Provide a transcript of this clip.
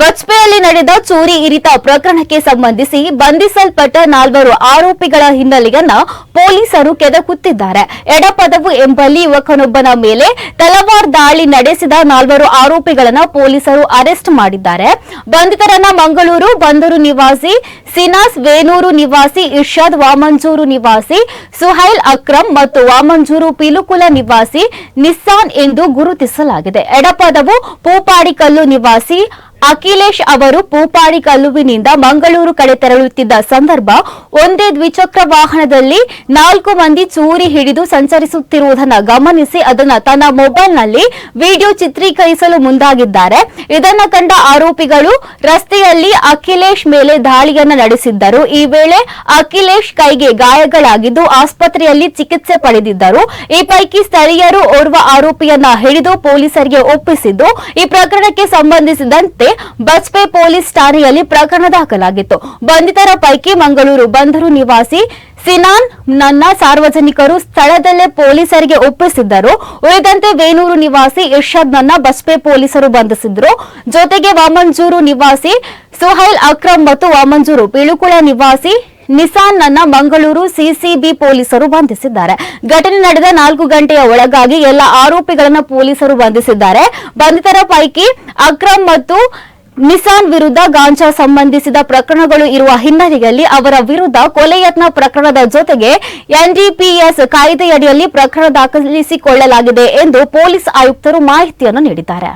ಬಜ್ಪೆಯಲ್ಲಿ ನಡೆದ ಚೋರಿ ಇರಿತ ಪ್ರಕರಣಕ್ಕೆ ಸಂಬಂಧಿಸಿ ಬಂಧಿಸಲ್ಪಟ್ಟ ನಾಲ್ವರು ಆರೋಪಿಗಳ ಹಿನ್ನೆಲೆಯನ್ನ ಪೊಲೀಸರು ಕೆದಕುತ್ತಿದ್ದಾರೆ. ಎಡಪದವು ಎಂಬಲ್ಲಿ ಯುವಕನೊಬ್ಬನ ಮೇಲೆ ತಲವಾರ್ ದಾಳಿ ನಡೆಸಿದ ನಾಲ್ವರು ಆರೋಪಿಗಳನ್ನ ಪೊಲೀಸರು ಅರೆಸ್ಟ್ ಮಾಡಿದ್ದಾರೆ. ಬಂಧಿತರನ್ನ ಮಂಗಳೂರು ಬಂದರು ನಿವಾಸಿ ಸಿನಾಸ್, ವೇನೂರು ನಿವಾಸಿ, ಇರ್ಷಾದ್, ವಾಮಂಜೂರು ನಿವಾಸಿ, ಸುಹೈಲ್ ಅಕ್ರಮ್ ಮತ್ತು ವಾಮಂಜೂರು ಪಿಲುಕುಲ ನಿವಾಸಿ ನಿಸ್ಸಾನ್ ಎಂದು ಗುರುತಿಸಲಾಗಿದೆ. ಎಡಪದವು ಪೂಪಾಡಿಕಲ್ಲು ನಿವಾಸಿ ಅಖಿಲೇಶ್ ಅವರು ಪೂಪಾಡಿ ಕಲ್ಲುವಿನಿಂದ ಮಂಗಳೂರು ಕಡೆ ತೆರಳುತ್ತಿದ್ದ ಸಂದರ್ಭ, ಒಂದೇ ದ್ವಿಚಕ್ರ ವಾಹನದಲ್ಲಿ ನಾಲ್ಕು ಮಂದಿ ಚೂರಿ ಹಿಡಿದು ಸಂಚರಿಸುತ್ತಿರುವುದನ್ನು ಗಮನಿಸಿ ಅದನ್ನು ತನ್ನ ಮೊಬೈಲ್ನಲ್ಲಿ ವಿಡಿಯೋ ಚಿತ್ರೀಕರಿಸಲು ಮುಂದಾಗಿದ್ದಾರೆ. ಇದನ್ನು ಕಂಡ ಆರೋಪಿಗಳು, ರಸ್ತೆಯಲ್ಲಿ ಅಖಿಲೇಶ್ ಮೇಲೆ ದಾಳಿಯನ್ನ ನಡೆಸಿದ್ದರು. ಈ ವೇಳೆ ಅಖಿಲೇಶ್ ಕೈಗೆ ಗಾಯಗಳಾಗಿದ್ದು ಆಸ್ಪತ್ರೆಯಲ್ಲಿ ಚಿಕಿತ್ಸೆ ಪಡೆದಿದ್ದರು. ಈ ಪೈಕಿ ಸ್ಥಳೀಯರು ಓರ್ವ ಆರೋಪಿಯನ್ನ ಹಿಡಿದು ಪೊಲೀಸರಿಗೆ ಒಪ್ಪಿಸಿದ್ದು, ಈ ಪ್ರಕರಣಕ್ಕೆ ಸಂಬಂಧಿಸಿದಂತೆ ಬಜ್ಪೆ ಪೊಲೀಸ್ ಠಾಣೆಯಲ್ಲಿ ಪ್ರಕರಣ ದಾಖಲಾಗಿತ್ತು. ಬಂಧಿತರ ಪೈಕಿ ಮಂಗಳೂರು ಬಂದರು ನಿವಾಸಿ ಸಿನಾನ್ ನನ್ನ ಸಾರ್ವಜನಿಕರು ಸ್ಥಳದಲ್ಲೇ ಪೊಲೀಸರಿಗೆ ಒಪ್ಪಿಸಿದ್ದರು. ಉಳಿದಂತೆ ವೇಣೂರು ನಿವಾಸಿ ಇರ್ಷಾದ್ ನನ್ನ ಬಸ್ಪೆ ಪೊಲೀಸರು ಬಂಧಿಸಿದ್ರು. ಜೊತೆಗೆ ವಾಮಂಜೂರು ನಿವಾಸಿ ಸುಹೈಲ್ ಅಕ್ರಮ್ ಮತ್ತು ವಾಮಂಜೂರು ಬಿಳುಕುಳ ನಿವಾಸಿ ನಿಸಾನ್ ನನ್ನ ಮಂಗಳೂರು ಸಿಸಿಬಿ ಪೊಲೀಸರು ಬಂಧಿಸಿದ್ದಾರೆ. ಘಟನೆ ನಡೆದ ನಾಲ್ಕು ಗಂಟೆಯ ಒಳಗಾಗಿ ಎಲ್ಲ ಆರೋಪಿಗಳನ್ನು ಪೊಲೀಸರು ಬಂಧಿಸಿದ್ದಾರೆ. ಬಂಧಿತರ ಪೈಕಿ ಅಕ್ರಮ್ ಮತ್ತು ನಿಸಾನ್ ವಿರುದ್ಧ ಗಾಂಜಾ ಸಂಬಂಧಿಸಿದ ಪ್ರಕರಣಗಳು ಇರುವ ಹಿನ್ನೆಲೆಯಲ್ಲಿ ಅವರ ವಿರುದ್ಧ ಕೊಲೆ ಯತ್ನ ಪ್ರಕರಣದ ಜೊತೆಗೆ ಎನ್ಡಿಪಿಎಸ್ ಕಾಯ್ದೆಯಡಿಯಲ್ಲಿ ಪ್ರಕರಣ ದಾಖಲಿಸಿಕೊಳ್ಳಲಾಗಿದೆ ಎಂದು ಪೊಲೀಸ್ ಆಯುಕ್ತರು ಮಾಹಿತಿಯನ್ನು ನೀಡಿದ್ದಾರೆ.